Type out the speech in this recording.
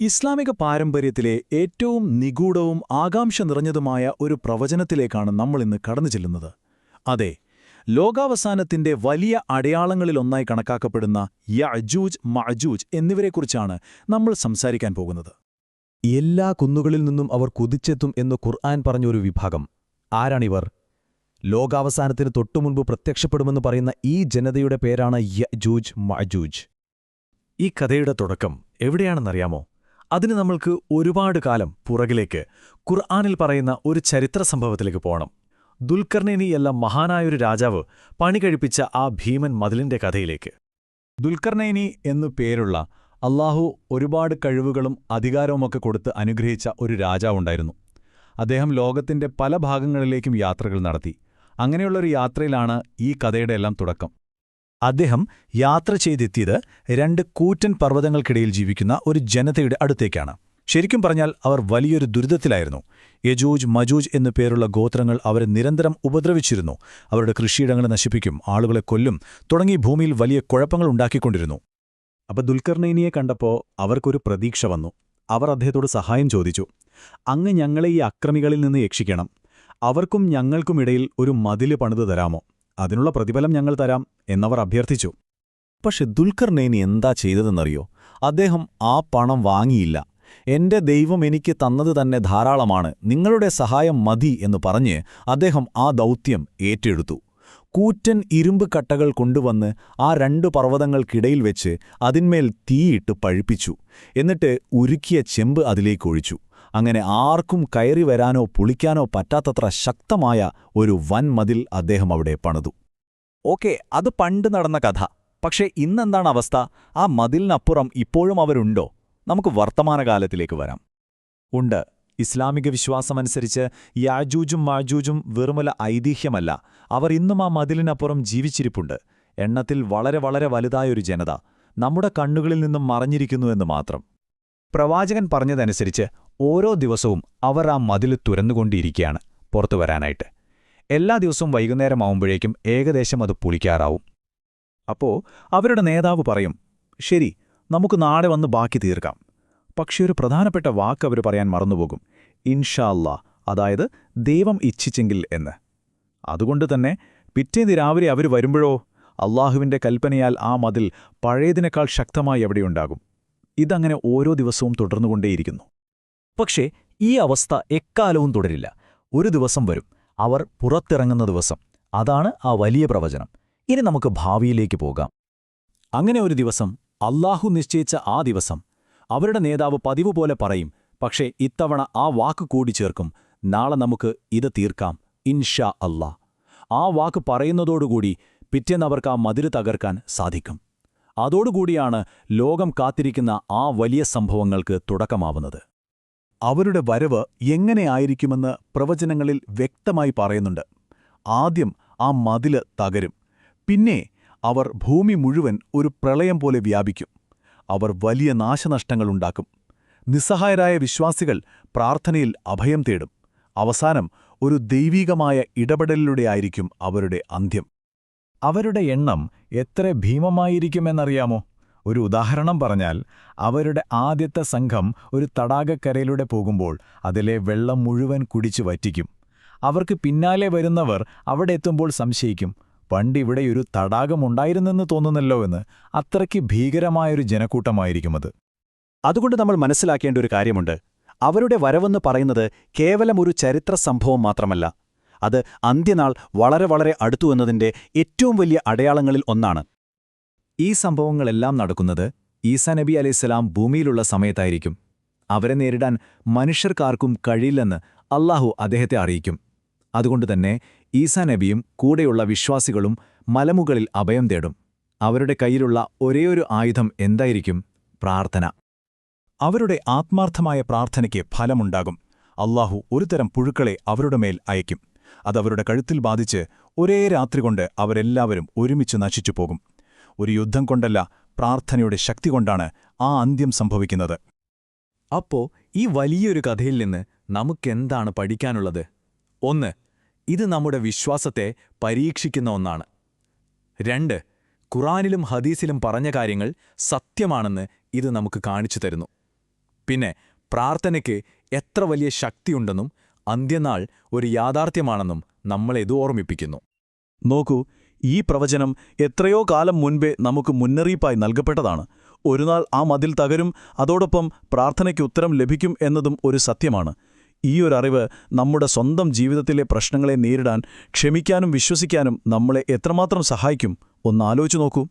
ഇസ്ലാമിക പാരമ്പര്യത്തിലെ ഏറ്റവും നിഗൂഢവും ആകാംക്ഷ നിറഞ്ഞതുമായ ഒരു പ്രവചനത്തിലേക്കാണ് നമ്മളിന്ന് കടന്നു ചെല്ലുന്നത്. അതെ ലോകാവസാനത്തിന്റെ വലിയ അടയാളങ്ങളിലൊന്നായി കണക്കാക്കപ്പെടുന്ന യജൂജ് മഅജൂജ് എന്നിവരെക്കുറിച്ചാണ് നമ്മൾ സംസാരിക്കാൻ പോകുന്നത്. എല്ലാ കുന്നുകളിൽ നിന്നും അവർ കുതിച്ചെത്തും എന്ന് ഖുർആൻ പറഞ്ഞൊരു വിഭാഗം. ആരാണിവർ? ലോകാവസാനത്തിന് തൊട്ടുമുൻപ് പ്രത്യക്ഷപ്പെടുമെന്ന് പറയുന്ന ഈ ജനതയുടെ പേരാണ് യജൂജ് മഅജൂജ്. ഈ കഥയുടെ തുടക്കം എവിടെയാണെന്നറിയാമോ? അതിന് നമ്മൾക്ക് ഒരുപാട് കാലം പുറകിലേക്ക് ഖുർആാനിൽ പറയുന്ന ഒരു ചരിത്ര സംഭവത്തിലേക്ക് പോകണം. ദുൽഖർനേനി എന്ന മഹാനായൊരു രാജാവ് പണി കഴിപ്പിച്ച ആ ഭീമൻ മതിലിന്റെ കഥയിലേക്ക്. ദുൽഖർനൈനി എന്നു പേരുള്ള അള്ളാഹു ഒരുപാട് കഴിവുകളും അധികാരവുമൊക്കെ കൊടുത്ത് അനുഗ്രഹിച്ച ഒരു രാജാവുണ്ടായിരുന്നു അദ്ദേഹം ലോകത്തിന്റെ പല ഭാഗങ്ങളിലേക്കും യാത്രകൾ നടത്തി. അങ്ങനെയുള്ളൊരു യാത്രയിലാണ് ഈ കഥയുടെ എല്ലാം തുടക്കം. അദ്ദേഹം യാത്ര ചെയ്തെത്തിയത് രണ്ട് കൂറ്റൻ പർവതങ്ങൾക്കിടയിൽ ജീവിക്കുന്ന ഒരു ജനതയുടെ അടുത്തേക്കാണ്. ശരിക്കും പറഞ്ഞാൽ അവർ വലിയൊരു ദുരിതത്തിലായിരുന്നു. യജൂജ് മജൂജ് എന്നു പേരുള്ള ഗോത്രങ്ങൾ അവരെ നിരന്തരം ഉപദ്രവിച്ചിരുന്നു. അവരുടെ കൃഷിയിടങ്ങൾ നശിപ്പിക്കും ആളുകളെ കൊല്ലും തുടങ്ങി ഭൂമിയിൽ വലിയ കുഴപ്പങ്ങൾ ഉണ്ടാക്കിക്കൊണ്ടിരുന്നു. അപ്പൊ ദുൽഖർനൈനിയെ കണ്ടപ്പോൾ അവർക്കൊരു പ്രതീക്ഷ വന്നു. അവർ അദ്ദേഹത്തോട് സഹായം ചോദിച്ചു. അങ്ങ് ഞങ്ങളെ ഈ അക്രമികളിൽ നിന്ന് രക്ഷിക്കണം. അവർക്കും ഞങ്ങൾക്കുമിടയിൽ ഒരു മതിൽ പണിതു തരാമോ? അതിനുള്ള പ്രതിഫലം ഞങ്ങൾ തരാം എന്നവർ അഭ്യർത്ഥിച്ചു. പക്ഷെ ദുൽഖർനൈനി എന്താ ചെയ്തതെന്നറിയോ? അദ്ദേഹം ആ പണം വാങ്ങിയില്ല. എന്റെ ദൈവം എനിക്ക് തന്നത് തന്നെ ധാരാളമാണ്. നിങ്ങളുടെ സഹായം മതി എന്ന് പറഞ്ഞ് അദ്ദേഹം ആ ദൗത്യം ഏറ്റെടുത്തു. കൂറ്റൻ ഇരുമ്പ് കട്ടകൾ കൊണ്ടുവന്ന് ആ രണ്ടു പർവതങ്ങൾക്കിടയിൽ വെച്ച് അതിന്മേൽ തീയിട്ട് പഴുപ്പിച്ചു. എന്നിട്ട് ഉരുക്കിയ ചെമ്പ് അതിലേക്കൊഴിച്ചു അങ്ങനെ ആർക്കും കയറി വരാനോ പുളിക്കാനോ പറ്റാത്തത്ര ശക്തമായ ഒരു വൻ മതിൽ അദ്ദേഹം അവിടെ പണിതു. ഓക്കെ അത് പണ്ട് നടന്ന കഥ. പക്ഷേ ഇന്നെന്താണ് അവസ്ഥ? ആ മതിലിനപ്പുറം ഇപ്പോഴും അവരുണ്ടോ? നമുക്ക് വർത്തമാനകാലത്തിലേക്ക് വരാം. ഉണ്ട്. ഇസ്ലാമിക വിശ്വാസമനുസരിച്ച് യാജൂജും മാജൂജും വെറുമല ഐതിഹ്യമല്ല. അവർ ഇന്നും ആ മതിലിനപ്പുറം ജീവിച്ചിരിപ്പുണ്ട്. എണ്ണത്തിൽ വളരെ വളരെ വലുതായൊരു ജനത. നമ്മുടെ കണ്ണുകളിൽ നിന്നും മറഞ്ഞിരിക്കുന്നുവെന്ന് മാത്രം. പ്രവാചകൻ പറഞ്ഞതനുസരിച്ച് ഓരോ ദിവസവും അവർ ആ മതിൽ തുരന്നുകൊണ്ടിരിക്കുകയാണ് പുറത്തു വരാനായിട്ട്. എല്ലാ ദിവസവും വൈകുന്നേരമാവുമ്പോഴേക്കും ഏകദേശം അത് പുളിക്കാറാവും. അപ്പോ അവരുടെ നേതാവ് പറയും ശരി നമുക്ക് നാളെ വന്ന് ബാക്കി തീർക്കാം. പക്ഷേ ഒരു പ്രധാനപ്പെട്ട വാക്ക് അവർ പറയാൻ മറന്നുപോകും. ഇൻഷാല്ല അതായത് ദൈവം ഇച്ഛിച്ചെങ്കിൽ എന്ന്. അതുകൊണ്ട് തന്നെ പിറ്റേന്ന് രാവിലെ അവർ വരുമ്പോഴോ അള്ളാഹുവിന്റെ കൽപ്പനയാൽ ആ മതിൽ പഴയതിനേക്കാൾ ശക്തമായി എവിടെയുണ്ടാകും. ഇതങ്ങനെ ഓരോ ദിവസവും തുടർന്നുകൊണ്ടേയിരിക്കുന്നു. പക്ഷേ ഈ അവസ്ഥ എക്കാലവും തുടരില്ല. ഒരു ദിവസം വരും. അവർ പുറത്തിറങ്ങുന്ന ദിവസം. അതാണ് ആ വലിയ പ്രവചനം. ഇനി നമുക്ക് ഭാവിയിലേക്ക് പോകാം. അങ്ങനെ ഒരു ദിവസം അള്ളാഹു നിശ്ചയിച്ച ആ ദിവസം. അവരുടെ നേതാവ് പതിവ് പോലെ പറയും പക്ഷേ ഇത്തവണ ആ വാക്ക് കൂടി ചേർക്കും. നാളെ നമുക്ക് ഇത് തീർക്കാം. ഇൻഷാ അല്ലാ. ആ വാക്ക് പറയുന്നതോടുകൂടി പിറ്റേന്നവർക്ക് ആ മതിര് തകർക്കാൻ സാധിക്കും. അതോടുകൂടിയാണ് ലോകം കാത്തിരിക്കുന്ന ആ വലിയ സംഭവങ്ങൾക്ക് തുടക്കമാവുന്നത്. അവരുടെ വരവ് എങ്ങനെയായിരിക്കുമെന്ന് പ്രവചനങ്ങളിൽ വ്യക്തമായി പറയുന്നുണ്ട്. ആദ്യം ആ മതിൽ തകരും. പിന്നെ അവർ ഭൂമി മുഴുവൻ ഒരു പ്രളയം പോലെ വ്യാപിക്കും. അവർ വലിയ നാശനഷ്ടങ്ങളുണ്ടാക്കും നിസ്സഹായരായ വിശ്വാസികൾ പ്രാർത്ഥനയിൽ അഭയം തേടും. അവസാനം ഒരു ദൈവീകമായ ഇടപെടലിലൂടെയായിരിക്കും അവരുടെ അന്ത്യം. അവരുടെ എണ്ണം എത്ര ഭീമമായിരിക്കുമെന്നറിയാമോ? ഒരു ഉദാഹരണം പറഞ്ഞാൽ അവരുടെ ആദ്യത്തെ സംഘം ഒരു തടാകക്കരയിലൂടെ പോകുമ്പോൾ അതിലെ വെള്ളം മുഴുവൻ കുടിച്ചു വറ്റിക്കും. അവർക്ക് പിന്നാലെ വരുന്നവർ അവിടെ എത്തുമ്പോൾ സംശയിക്കും പണ്ടിവിടെയൊരു തടാകമുണ്ടായിരുന്നെന്ന് തോന്നുന്നല്ലോ എന്ന്. അത്രയ്ക്ക് ഭീകരമായൊരു ജനക്കൂട്ടമായിരിക്കും അത്. അതുകൊണ്ട് നമ്മൾ മനസ്സിലാക്കേണ്ട ഒരു കാര്യമുണ്ട്. അവരുടെ വരവെന്ന് പറയുന്നത് കേവലം ഒരു ചരിത്ര സംഭവം മാത്രമല്ല. അത് അന്ത്യനാൾ വളരെ വളരെ അടുത്തു എന്നതിന്റെ ഏറ്റവും വലിയ അടയാളങ്ങളിൽ ഒന്നാണ്. ഈ സംഭവങ്ങളെല്ലാം നടക്കുന്നത് ഈസാ നബി അലൈഹിസ്സലാം ഭൂമിയിലുള്ള സമയത്തായിരിക്കും. അവരെ നേരിടാൻ മനുഷ്യർക്കാർക്കും കഴിയില്ലെന്ന് അള്ളാഹു അദ്ദേഹത്തെ അറിയിക്കും. അതുകൊണ്ടുതന്നെ ഈസാ നബിയും കൂടെയുള്ള വിശ്വാസികളും മലമുകളിൽ അഭയം തേടും. അവരുടെ കയ്യിലുള്ള ഒരേയൊരു ആയുധം എന്തായിരിക്കും? പ്രാർത്ഥന. അവരുടെ ആത്മാർത്ഥമായ പ്രാർത്ഥനയ്ക്ക് ഫലമുണ്ടാകും. അള്ളാഹു ഒരുതരം പുഴുക്കളെ അവരുടെ മേൽ അയക്കും അതവരുടെ കഴുത്തിൽ ബാധിച്ച് ഒരേ രാത്രി കൊണ്ട് അവരെല്ലാവരും ഒരുമിച്ച് നശിച്ചു പോകും ഒരു യുദ്ധം കൊണ്ടല്ല പ്രാർത്ഥനയുടെ ശക്തി കൊണ്ടാണ് ആ അന്ത്യം സംഭവിക്കുന്നത്. അപ്പോ ഈ വലിയൊരു കഥയിൽ നിന്ന് നമുക്കെന്താണ് പഠിക്കാനുള്ളത്? ഒന്ന് ഇത് നമ്മുടെ വിശ്വാസത്തെ പരീക്ഷിക്കുന്ന ഒന്നാണ്. രണ്ട് ഖുറാനിലും ഹദീസിലും പറഞ്ഞ കാര്യങ്ങൾ സത്യമാണെന്ന് ഇത് നമുക്ക് കാണിച്ചു തരുന്നു. പിന്നെ പ്രാർത്ഥനയ്ക്ക് എത്ര വലിയ ശക്തിയുണ്ടെന്നും അന്ത്യനാൾ ഒരു യാഥാർത്ഥ്യമാണെന്നും നമ്മളെത് ഓർമ്മിപ്പിക്കുന്നു. നോക്കൂ ഈ പ്രവചനം എത്രയോ കാലം മുൻപേ നമുക്ക് മുന്നറിയിപ്പായി നൽകപ്പെട്ടതാണ്. ഒരുനാൾ ആ മതിൽ തകരും അതോടൊപ്പം പ്രാർത്ഥനയ്ക്ക് ഉത്തരം ലഭിക്കും എന്നതും ഒരു സത്യമാണ്. ഈ ഒരു അറിവ് നമ്മുടെ സ്വന്തം ജീവിതത്തിലെ പ്രശ്നങ്ങളെ നേരിടാൻ ക്ഷമിക്കാനും വിശ്വസിക്കാനും നമ്മളെ എത്രമാത്രം സഹായിക്കും? ഒന്നാലോചിച്ചു നോക്കൂ.